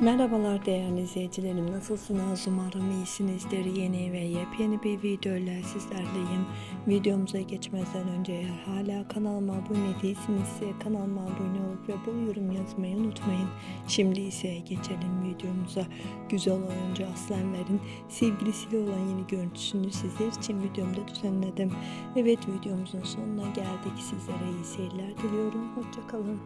Merhabalar değerli izleyicilerim. Nasılsınız? Umarım iyisinizdir. Yeni ve yepyeni bir video ile sizlerleyim. Videomuza geçmeden önce eğer hala kanalıma abone değilsinizse kanalıma abone olup ve bu yorum yazmayı unutmayın. Şimdi ise geçelim videomuza. Güzel oyuncu Aslenler'in sevgilisiyle olan yeni görüntüsünü sizler için videomda düzenledim. Evet videomuzun sonuna geldik. Sizlere iyi seyirler diliyorum. Hoşçakalın.